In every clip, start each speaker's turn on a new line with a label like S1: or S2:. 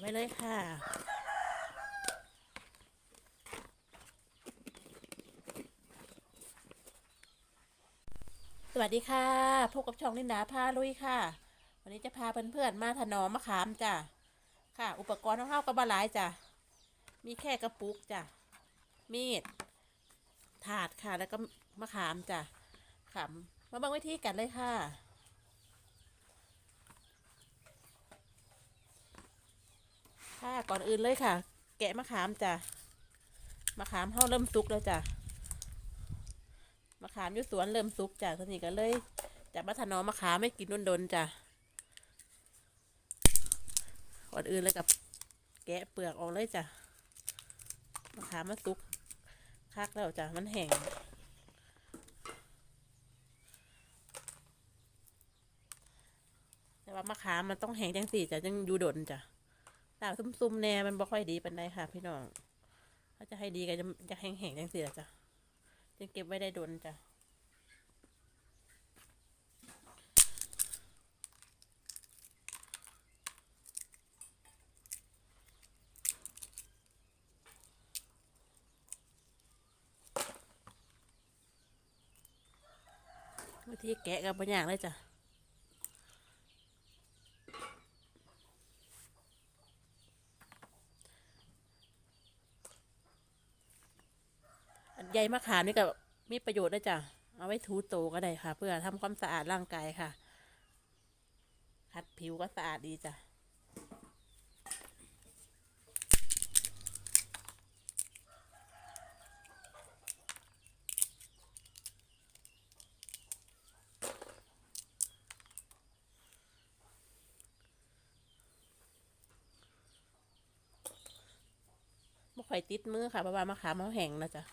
S1: ไว้เลยค่ะ สวัสดีค่ะ พบกับช่องลินดาพาลุยค่ะ วันนี้จะพาเพื่อนๆมาถนอมมะขามจ้ะ ค่ะ อุปกรณ์ของเฮาก็บหลายจ้ะ มีแค่กระปุกจ้ะ มีด ถาดค่ะ แล้วก็มะขามจ้ะค่ะมาบิ่งวิธีกันเลยค่ะ ค่ะ ก่อนอื่นเลยค่ะ แกะมะขามจ้ะมะขามเฮาเริ่มสุกแล้วจ้ะมะขามอยู่สวนเริ่มสุกจ้ะตอนนี้ก็เลยจะมาถนอมมะขามไม่กินดนๆจ้ะก่อนอื่นเลยกับแกะเปลือกออกเลยจ้ะมะขามมันสุกคักแล้วจ้ะมันแห้งแต่ว่ามะขามมันต้องแห้งจังสี่จ้ะจังอยู่ดนจ้ะ ตากซุ่มๆแน่มันบ่ค่อยดีปานใดค่ะ พี่น้องถ้าจะให้ดีก็จะจะแห้งๆจังสีละจ้ะจะเก็บไว้ได้ดนจ้ะวิธีแกะกับบางอย่างเลยจ้ะ ใยมะขามนี่ก็มีประโยชน์ด้วยจ้ะเอาไว้ถูโตก็ได้ค่ะ เพื่อทำความสะอาดร่างกายค่ะ ขัดผิวก็สะอาดดีจ้ะไม่ค่อยติดมือค่ะเพราะว่ามะขามเขาแห้งนะจ๊ะ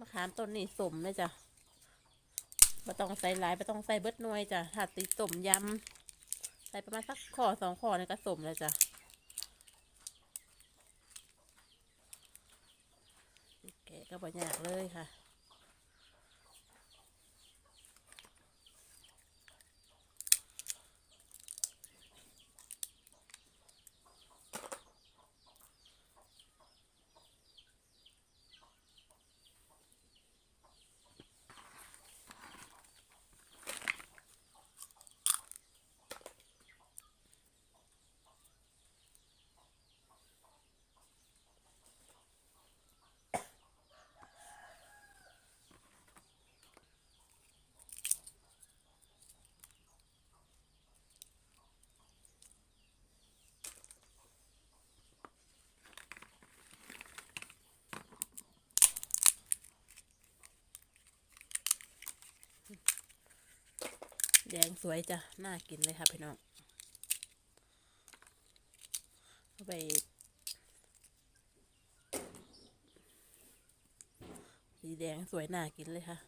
S1: มะขานต้นนี่สมเลยจ้ะไม่ต้องใส่หลายไม่ต้องใส่เบิดหน่วยจ้ะถ้าติดสมยำใส่ประมาณสักข้อสองข้อนี่ก็สมเลยจ้ะแกะก็บ่ยากเลยค่ะ แดงสวยจ้ะ น่ากินเลยค่ะพี่น้องเอาไปสีแดงสวยน่ากินเลยค่ะ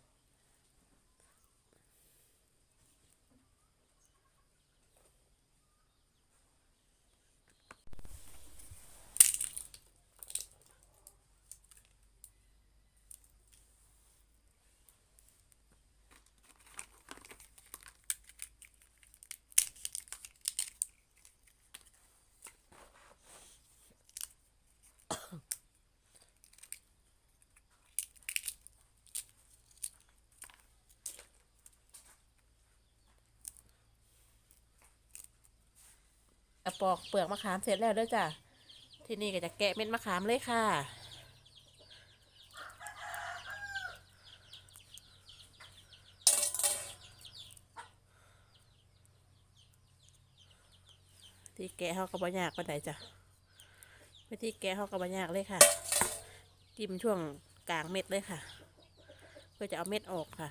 S1: ระปอกเปลือกมะขามเสร็จแล้วเด้วยจ้ะที่นี่ก็จะแกะเม็ดมะขามเลยค่ะที่แกะเขาก็บ่ยากปานใดจ้ะวิธีแกะเขาก็บ่ยากเลยค่ะ จิ้มช่วงกลางเม็ดเลยค่ะ เพื่อจะเอาเม็ดออกค่ะ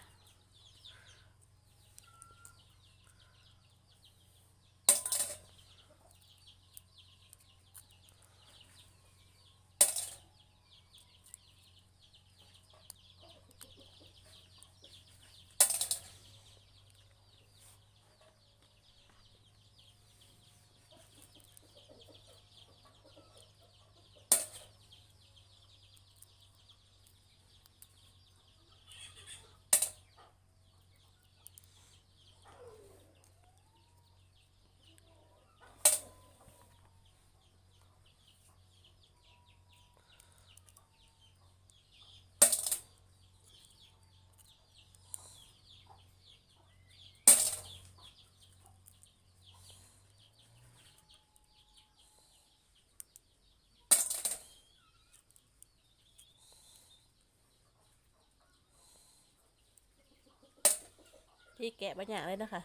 S1: ธีแกะบะยากเลยนะคะ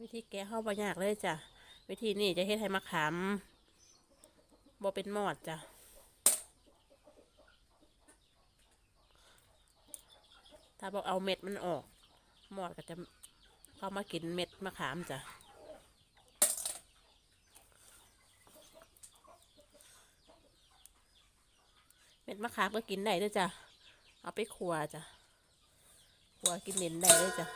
S1: วิธีแกะเข้าบะยากเลยจ้ะ วิธีนี้จะเฮ็ดให้มะขามบ่เป็นมอดจ้ะถ้าบอกเอาเม็ดมันออก มอดก็จะเข้ามากินเม็ดมะขามจ้ะเม็ดมะขามก็กินได้ด้วยจ้ะ เอาไปขัวจ้ะ ขัวกินเหม็นได้ด้วยจ้ะ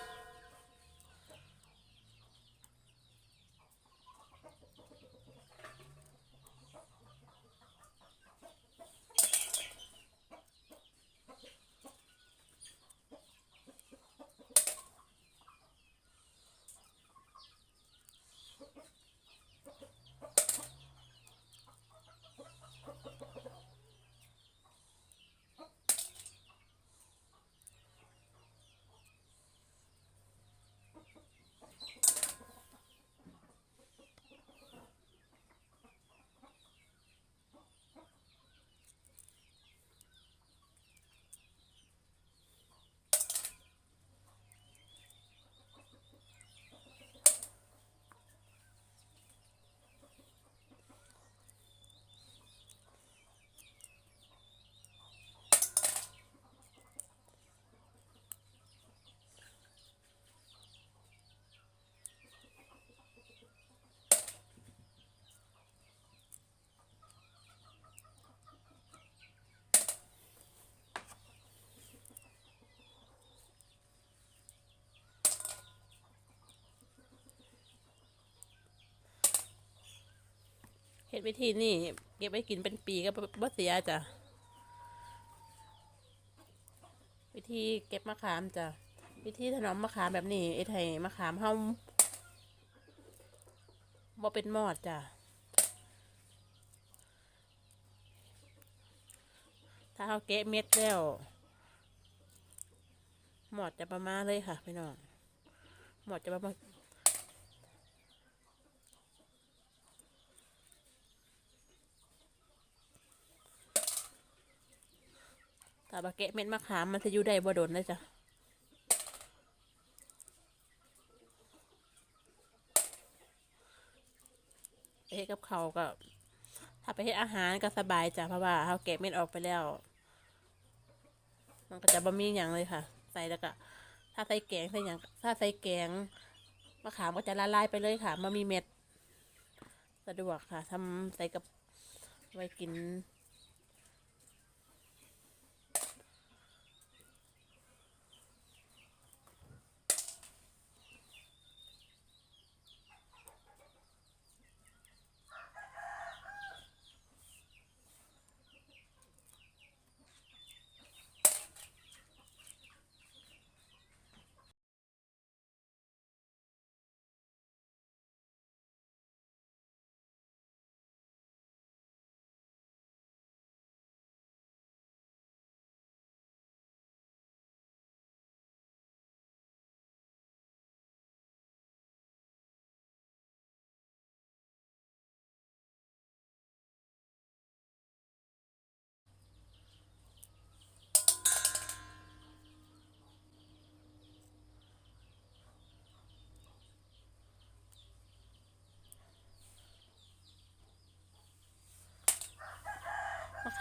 S1: วิธีนี่เก็บไว้กินเป็นปีก็บ่เสียจ้ะวิธีเก็บมะขามจ้ะวิธีถนอมมะขามแบบนี้ไอ้ไทยมะขามเฮาบ่เป็นมอดจ้ะถ้าเฮาแกะเม็ดแล้วหมอดจะประมาณเลยค่ะพี่น้องหมอดจะประมาณ ถ้าบาแกะเม็ดมะขามมันจะอยู่ได้บ่โดนเลยจ้ะไปเฮ็ดกับเขาก็ ถ้าไปเฮ็ดอาหารก็สบายจ้ะเพราะว่าเขาแกะเม็ดออกไปแล้ว มันก็จะบะมีอย่างเลยค่ะ ใส่แล้วก็ ถ้าใส่แกงใส่อย่างถ้าใส่แกงมะขามก็จะละลายไปเลยค่ะมันมีเม็ด สะดวกค่ะทำใส่กับไว้กิน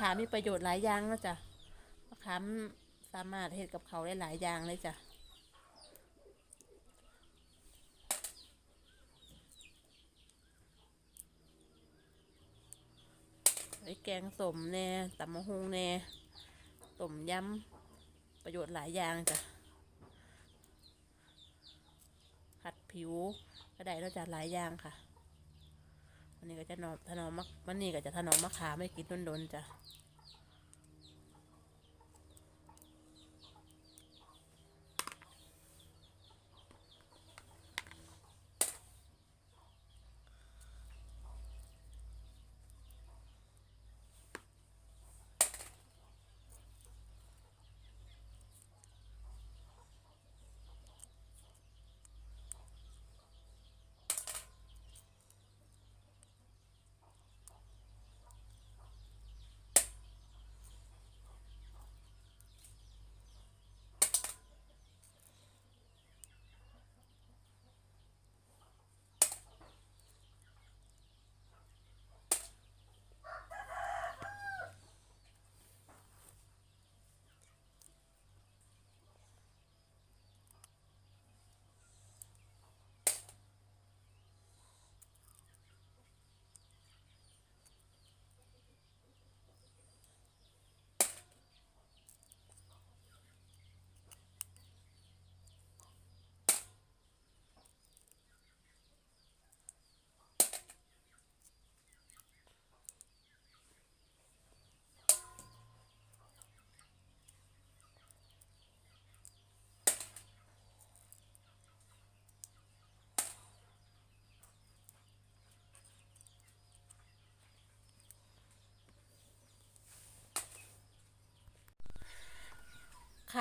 S1: ขามมีประโยชน์หลายอย่างนะจ๊ะมะขามสามารถเฮ็ดกับเขาได้หลายอย่างเลยจ้ะไอ้แกงสมแน่ตำมะฮุงแน่ต้มยำประโยชน์หลายอย่างจ้ะผัดผิวก็ได้แล้วจ้ะหลายอย่างค่ะ วันนี้ก็จะนอมถนอมมะวันนี้ก็จะถนอมมะขามให้กินโดนๆจ้ะ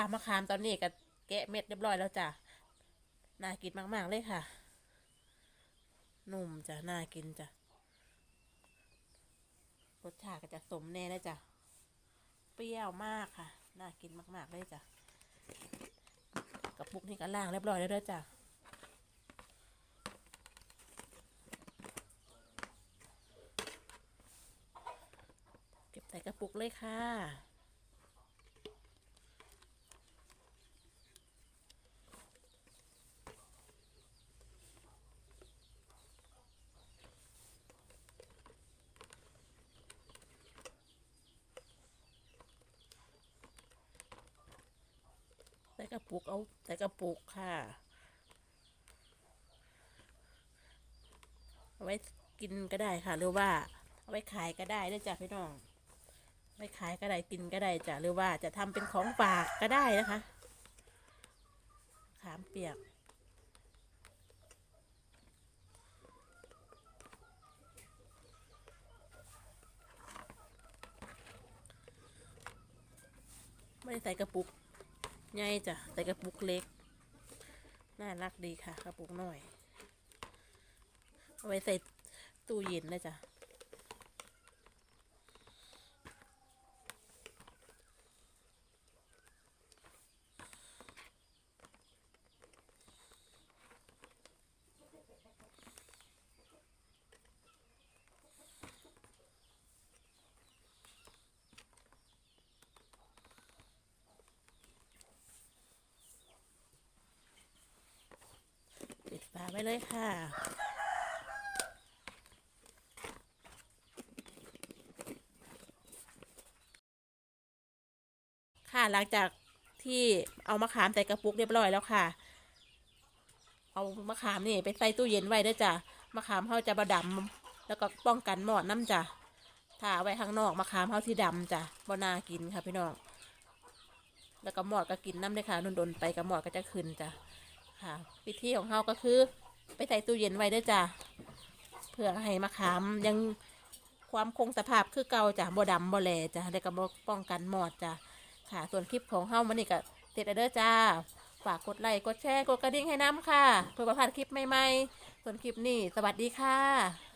S1: ค่ะมะขามตอนนี้ก็แกะเม็ดเรียบร้อยแล้วจ้ะน่ากินมาก ๆ เลยค่ะ นุ่มจ้ะน่ากินจ้ะรสชาติก็จะสมแน่เลยจ้ะเปรี้ยวมากค่ะ น่ากินมาก ๆ เลยจ้ะกระปุกนี่ก็ล่างเรียบร้อยแล้วเด้อจ้ะเก็บใส่กระปุกเลยค่ะ กระปุกเอาใส่กระปุกค่ะเอาไว้กินก็ได้ค่ะ หรือว่าเอาไว้ขายก็ได้ด้วยจ้ะพี่น้องเอาไว้ขายก็ได้กินก็ได้จ้ะหรือว่าจะทำเป็นของฝากก็ได้นะคะ ขามเปียกไม่ได้ใส่กระปุก ใหญ่จ้ะใส่กระปุกเล็ก น่ารักดีค่ะกระปุกหน่อย เอาไว้ใส่ตู้เย็นนะจ้ะ เลยค่ะ ค่ะหลังจากที่เอามะขามใส่กระปุกเรียบร้อยแล้วค่ะ เอามะขามนี่ไปใส่ตู้เย็นไว้ด้วยจ้ะมะขามเขาจะบดำแล้วก็ป้องกันหมอดน้ำจ้ะถ้าไว้ข้างนอกมะขามเขาที่ดำจ้ะบนากินค่ะพี่น้องแล้วก็หมอดก็กินน้ำเลยค่ะนนๆไปกับหมอดก็จะขึ้นจ้ะค่ะวิธีของเขาก็คือ ไปใส่ตู้เย็นไว้ด้วยจ้ะเพื่อให้มะขามยังความคงสภาพคือเก่าจ้ะบ่ดำบ่แหลจ้ะแล้วก็บ่ป้องกันหมอดจ้ะค่ะส่วนคลิปของเฮ้ามันนี่ก็ติดเด้อจ้า ฝากกดไลค์กดแชร์กดกระดิ่งให้น้ำค่ะ เพื่อประพลาดคลิปใหม่ๆ ส่วนคลิปนี้ สวัสดีค่ะ